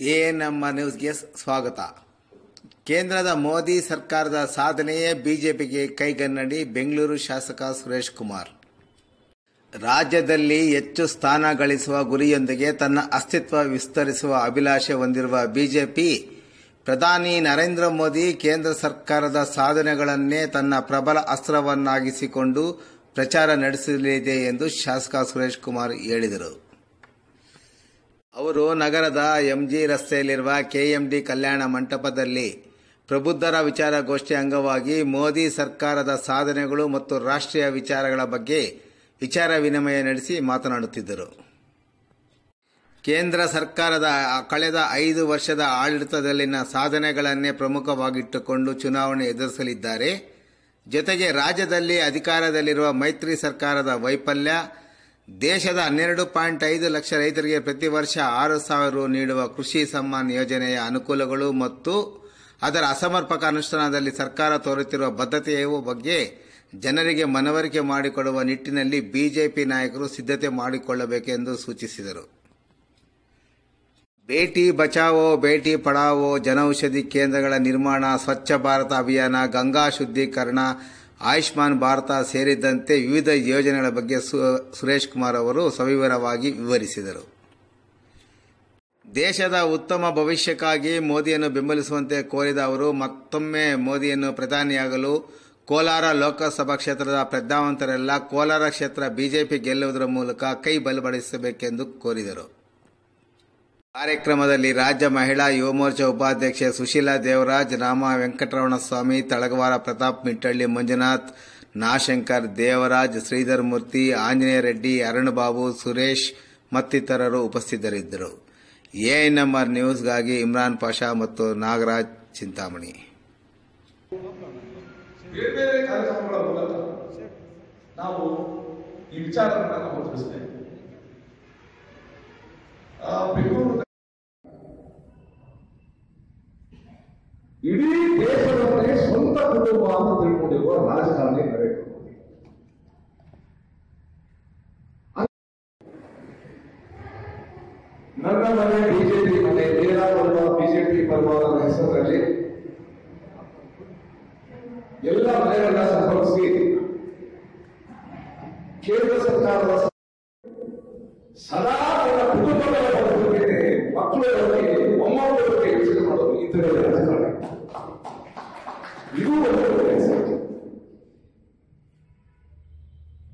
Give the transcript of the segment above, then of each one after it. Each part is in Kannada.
ಎ ನಮ್ಮ ನ್ಯೂಸ್ಗೆ ಸ್ವಾಗತ. ಕೇಂದ್ರದ ಮೋದಿ ಸರ್ಕಾರದ ಸಾಧನೆಯೇ ಬಿಜೆಪಿಗೆ ಕೈಗನ್ನಡಿ ಬೆಂಗಳೂರು ಶಾಸಕ ಸುರೇಶ್ ಕುಮಾರ್. ರಾಜ್ಯದಲ್ಲಿ ಹೆಚ್ಚು ಸ್ಥಾನ ಗಳಿಸುವ ಗುರಿಯೊಂದಿಗೆ ತನ್ನ ಅಸ್ತಿತ್ವ ವಿಸ್ತರಿಸುವ ಅಭಿಲಾಷೆ ಹೊಂದಿರುವ ಬಿಜೆಪಿ, ಪ್ರಧಾನಿ ನರೇಂದ್ರ ಮೋದಿ ಕೇಂದ್ರ ಸರ್ಕಾರದ ಸಾಧನೆಗಳನ್ನೇ ತನ್ನ ಪ್ರಬಲ ಅಸ್ತ್ರವನ್ನಾಗಿಸಿಕೊಂಡು ಪ್ರಚಾರ ನಡೆಸಲಿದೆ ಎಂದು ಶಾಸಕ ಸುರೇಶ್ ಕುಮಾರ್ ಹೇಳಿದರು. ಅವರು ನಗರದ ಎಂಜಿ ರಸ್ತೆಯಲ್ಲಿರುವ ಕೆಎಂಡಿ ಕಲ್ಯಾಣ ಮಂಟಪದಲ್ಲಿ ಪ್ರಬುದ್ಧರ ವಿಚಾರಗೋಷ್ಠಿ ಅಂಗವಾಗಿ ಮೋದಿ ಸರ್ಕಾರದ ಸಾಧನೆಗಳು ಮತ್ತು ರಾಷ್ಟ್ರೀಯ ವಿಚಾರಗಳ ಬಗ್ಗೆ ವಿಚಾರ ವಿನಿಮಯ ನಡೆಸಿ ಮಾತನಾಡುತ್ತಿದ್ದರು. ಕೇಂದ್ರ ಸರ್ಕಾರದ ಕಳೆದ ಐದು ವರ್ಷದ ಆಡಳಿತದಲ್ಲಿನ ಸಾಧನೆಗಳನ್ನೇ ಪ್ರಮುಖವಾಗಿಟ್ಟುಕೊಂಡು ಚುನಾವಣೆ ಎದುರಿಸಲಿದ್ದಾರೆ. ಜೊತೆಗೆ ರಾಜ್ಯದಲ್ಲಿ ಅಧಿಕಾರದಲ್ಲಿರುವ ಮೈತ್ರಿ ಸರ್ಕಾರದ ವೈಫಲ್ಯ ದೇಶದ ಹನ್ನೆರಡು ಪಾಯಿಂಟ್ ಐದು ಲಕ್ಷ ರೈತರಿಗೆ ಪ್ರತಿ ವರ್ಷ ಆರು ಸಾವಿರ ರು ನೀಡುವ ಕೃಷಿ ಸಮ್ಮಾನ್ ಯೋಜನೆಯ ಅನುಕೂಲಗಳು ಮತ್ತು ಅದರ ಅಸಮರ್ಪಕ ಅನುಷ್ಠಾನದಲ್ಲಿ ಸರ್ಕಾರ ತೋರುತ್ತಿರುವ ಬದ್ಧತೆಯ ಬಗ್ಗೆ ಜನರಿಗೆ ಮನವರಿಕೆ ಮಾಡಿಕೊಡುವ ನಿಟ್ಟಿನಲ್ಲಿ ಬಿಜೆಪಿ ನಾಯಕರು ಸಿದ್ಧತೆ ಮಾಡಿಕೊಳ್ಳಬೇಕೆಂದು ಸೂಚಿಸಿದರು. ಬೇಟಿ ಬಚಾವೋ, ಬೇಟಿ ಪಡಾವೋ, ಜನೌಷಧಿ ಕೇಂದ್ರಗಳ ನಿರ್ಮಾಣ, ಸ್ವಚ್ಛ ಭಾರತ ಅಭಿಯಾನ, ಗಂಗಾ ಶುದ್ದೀಕರಣ ಆಯುಷ್ಮಾನ್ ಭಾರತ ಸೇರಿದಂತೆ ವಿವಿಧ ಯೋಜನೆಗಳ ಬಗ್ಗೆ ಸುರೇಶ್ ಕುಮಾರ್ ಅವರು ಸವಿವರವಾಗಿ ವಿವರಿಸಿದರು. ದೇಶದ ಉತ್ತಮ ಭವಿಷ್ಯಕ್ಕಾಗಿ ಮೋದಿಯನ್ನು ಬೆಂಬಲಿಸುವಂತೆ ಕೋರಿದ ಅವರು, ಮತ್ತೊಮ್ಮೆ ಮೋದಿಯನ್ನು ಪ್ರಧಾನಿಯಾಗಲು ಕೋಲಾರ ಲೋಕಸಭಾ ಕ್ಷೇತ್ರದ ಪ್ರಜ್ಞಾವಂತರೆಲ್ಲ ಕೋಲಾರ ಕ್ಷೇತ್ರ ಬಿಜೆಪಿ ಗೆಲ್ಲುವುದರ ಮೂಲಕ ಕೈ ಬಲಪಡಿಸಬೇಕೆಂದು ಕೋರಿದರು. ಕಾರ್ಯಕ್ರಮದಲ್ಲಿ ರಾಜ್ಯ ಮಹಿಳಾ ಯುವ ಮೋರ್ಚಾ ಉಪಾಧ್ಯಕ್ಷೆ ಸುಶೀಲಾ ದೇವರಾಜ್, ರಾಮ ವೆಂಕಟರಮಣ ಸ್ವಾಮಿ, ತಳಗವಾರ ಪ್ರತಾಪ್ ಮಿಟ್ಟಳ್ಳಿ, ಮಂಜುನಾಥ್, ನಾಶಂಕರ್ ದೇವರಾಜ್, ಶ್ರೀಧರ್ ಮೂರ್ತಿ, ಆಂಜನೇಯ ರೆಡ್ಡಿ, ಅರುಣ್ ಸುರೇಶ್ ಮತ್ತಿತರರು ಉಪಸ್ಥಿತರಿದ್ದರು. ಎಎನ್ಎಂಆರ್ ನ್ಯೂಸ್ ನ್ಯೂಸ್ಗಾಗಿ ಇಮ್ರಾನ್ ಪಾಷಾ ಮತ್ತು ನಾಗರಾಜ್ ಚಿಂತಾಮಣಿ. ನಾವು ಈ ವಿಚಾರವನ್ನು ನಾವು ತಿಳಿಸ್ತೇವೆ ಆ, ಬೆಂಗಳೂರು ಇಡೀ ದೇಶದವರೇ ಸ್ವಂತ ಕುಟುಂಬ ಅಂತ ತಿಳ್ಕೊಂಡಿರುವ ರಾಜಕಾರಣಿ ನರೇಂದ್ರ ಮೋದಿ. ನನ್ನ ಮನೆ ಬಿಜೆಪಿ ಮನೆ ನೇರ ಪರ್ವ ಬಿಜೆಪಿ ಪರ್ವ ಹೆಸರಲ್ಲಿ ಎಲ್ಲ ಮನೆಗಳನ್ನ ಸಂಪರ್ಕಿಸಿ ಕೇಂದ್ರ ಸರ್ಕಾರದ ಸದಾ ತನ್ನ ಕುಟುಂಬದ ಬಗ್ಗೆ ಮಕ್ಕಳ ಬಗ್ಗೆ ಮೊಮ್ಮಕ್ಕಳ ಬಗ್ಗೆ ಯೋಚನೆ ಮಾಡೋದು ಇತರ ರಾಜಕಾರಣ. ಇದು ಒಂದು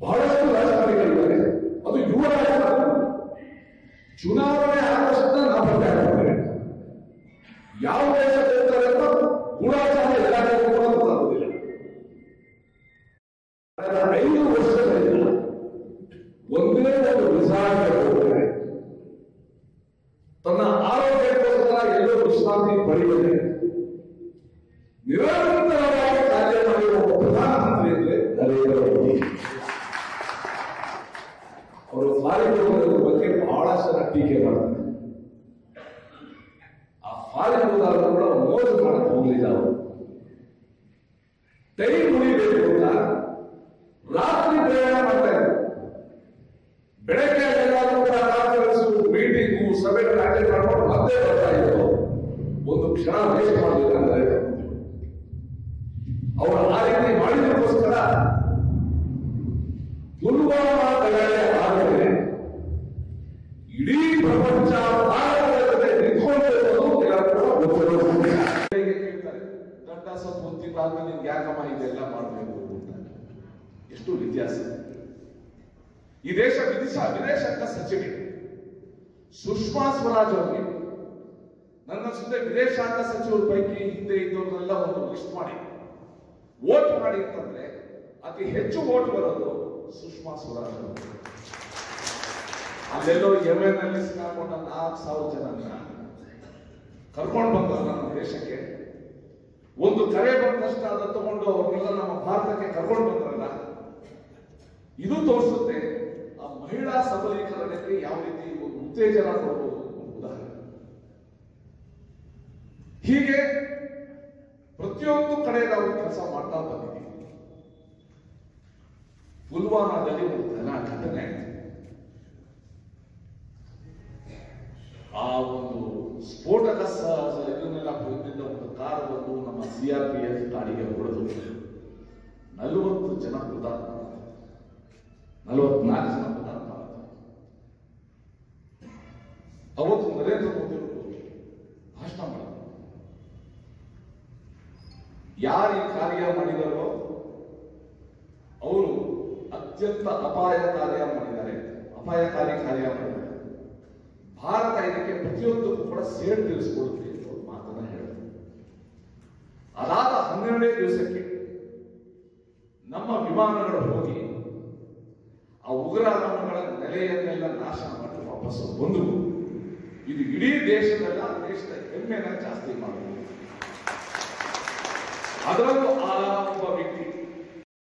ಬಹಳಷ್ಟು ರಾಜಕಾರಣಿಗಳಿದ್ದಾರೆ ಅದು ಯುವ ರಾಜಕಾರಣ ಚುನಾವಣೆ ಆದ ಯಾವ ದೇಶಕ್ಕೆ ಹೋಗ್ತಾರೆ ಅಂತ ಗೂಢಾಚಾರ ಗೊತ್ತಾಗೋದಿಲ್ಲ ಐದು ಒಂದೇ ಒಂದು ರಿಸಾರ್ಟ್ಗೆ ತನ್ನ ಆರೋಗ್ಯಕ್ಕೋಸ್ಕರ ಎಲ್ಲೋ ವಿಶ್ರಾಂತಿ ಪಡೆಯದೆ ನಿರಂತರವಾಗಿ ಕಾರ್ಯ ಮಾಡಿರುವ ಒಬ್ಬ ಪ್ರಧಾನಮಂತ್ರಿ ಅಂದ್ರೆ ನರೇಂದ್ರ ಮೋದಿ ಅವರು ಫಾರಿನ್ ಹೋಗೋದ್ರ ಬಗ್ಗೆ ಬಹಳಷ್ಟು ಜನ ಟೀಕೆ ಮಾಡ್ತಾರೆ ಆ ಫಾರಿನ್ ಹೋದಾಗ ಕೂಡ ಮೋಸ ಮಾಡಕ್ ಹೋಗ್ಲಿಲ್ಲ ಅವರು ಟೈಮ್ ಮುಡಿಬೇಕು ಅಂತ ರಾತ್ರಿ ಪ್ರಯಾಣ ಮಾಡ್ತಾ ಇದ್ರು ಬೆಳಗ್ಗೆ ಎಲ್ಲಾದ್ರೂ ಕೂಡ ಕಾನ್ಫರೆನ್ಸ್ ಮೀಟಿಂಗು ಸಭೆ ಅಟೆಂಡ್ ಮಾಡ್ಕೊಂಡು ಮತ್ತೆ ಬರ್ತಾ ಇದ್ರು ಒಂದು ಕ್ಷಣ ವೇಸ್ಟ್ ಮಾಡಲಿಲ್ಲ ನರೇಂದ್ರ ಮೋದಿ ಅವರು ಆ ರೀತಿ ಮಾಡಿದಕ್ಕೋಸ್ಕರ ಪುಲ್ವಾಮಾ ಆದರೆ ಇಡೀ ಪ್ರಪಂಚ ಜೊತೆ ಕೇಳ್ತಾರೆ ಯಾಕಮ್ಮ ಇದೆಲ್ಲ ಮಾಡಬೇಕು ಅಂತ. ಎಷ್ಟು ವ್ಯತ್ಯಾಸ. ಈ ದೇಶ ವಿದೇಶ ವಿದೇಶಾಂಗ ಸಚಿವೆ. ಸುಷ್ಮಾ ಸ್ವರಾಜ್ ಅವರಿಗೆ. ನನ್ನ ಸುತ್ತ ವಿದೇಶಾಂಗ ಸಚಿವರ ಪೈಕಿ ಹಿಂದೆ ಇದ್ದವರೆಲ್ಲ ಒಂದು ಲಿಸ್ಟ್ ಮಾಡಿ. ವೋಟ್ ಮಾಡಿ ಅಂತಂದ್ರೆ ಅತಿ ಹೆಚ್ಚು ವೋಟ್ ಬರೋದು ಸುಷ್ಮಾ ಸ್ವರಾಜ್ ಅವರು. ಅಲ್ಲೆಲ್ಲೋ ನಲ್ಲಿ ಸಿಕ್ಕಾಕೊಂಡ ನಾಲ್ಕು ಸಾವಿರ ಜನ ಕರ್ಕೊಂಡು ಬಂದ ನಮ್ಮ ದೇಶಕ್ಕೆ. ಒಂದು ಕರೆ ಬಂದಷ್ಟು ಅದನ್ನು ತಗೊಂಡು ಅವ್ರನ್ನೆಲ್ಲ ನಮ್ಮ ಭಾರತಕ್ಕೆ ಕರ್ಕೊಂಡು ಬಂದ್ರಲ್ಲ, ಇದು ತೋರಿಸುತ್ತೆ ಆ ಮಹಿಳಾ ಸಬಲೀಕರಣಕ್ಕೆ ಯಾವ ರೀತಿ ಒಂದು ಉತ್ತೇಜನ ಕೊಡಬಹುದು ಉದಾಹರಣೆ. ಹೀಗೆ ಪ್ರತಿಯೊಂದು ಕಡೆ ನಾವು ಕೆಲಸ ಮಾಡ್ತಾ ಬಂದಿದ್ದೀವಿ. ಪುಲ್ವಾಮಾದಲ್ಲಿ ಒಂದು ಘನ ಘಟನೆ ಆ ಒಂದು ಸ್ಫೋಟಕ ಇದನ್ನೆಲ್ಲ ಹೊಂದಿದ್ದ ಒಂದು ಕಾರ್ ಬಂದು ನಮ್ಮ ಸಿಆರ್ಪಿಎಫ್ ಗಾಡಿಗೆ ಹೊಡೆದು ನಲವತ್ತು ಜನ ಹುತಾತ್ಮ ನಲವತ್ನಾಲ್ಕು ಜನ ಯಾರು ಈ ಕಾರ್ಯ ಮಾಡಿದರೋ ಅವರು ಅತ್ಯಂತ ಅಪಾಯ ಕಾರ್ಯ ಮಾಡಿದ್ದಾರೆ. ಅಪಾಯಕಾರಿ ಕಾರ್ಯ ಮಾಡಿದ್ದಾರೆ. ಭಾರತ ಇದಕ್ಕೆ ಪ್ರತಿಯೊಂದಕ್ಕೂ ಕೂಡ ಸೇಡು ತಿಳಿಸಿಕೊಡುತ್ತೆ ಒಂದು ಮಾತನ್ನ ಹೇಳಿದ್ರು ಅದಾದ ಹನ್ನೆರಡನೇ ದಿವಸಕ್ಕೆ ನಮ್ಮ ವಿಮಾನಗಳು ಹೋಗಿ ಆ ಉಗ್ರಗಾಮಿಗಳ ನೆಲೆಯನ್ನೆಲ್ಲ ನಾಶ ಮಾಡಿ ವಾಪಸ್ ಬಂದು ಇದು ಇಡೀ ದೇಶದಲ್ಲ ದೇಶದ ಹೆಮ್ಮೆನ ಜಾಸ್ತಿ ಮಾಡುವುದು అదనపు ఆధారం ఒక వ్యక్తి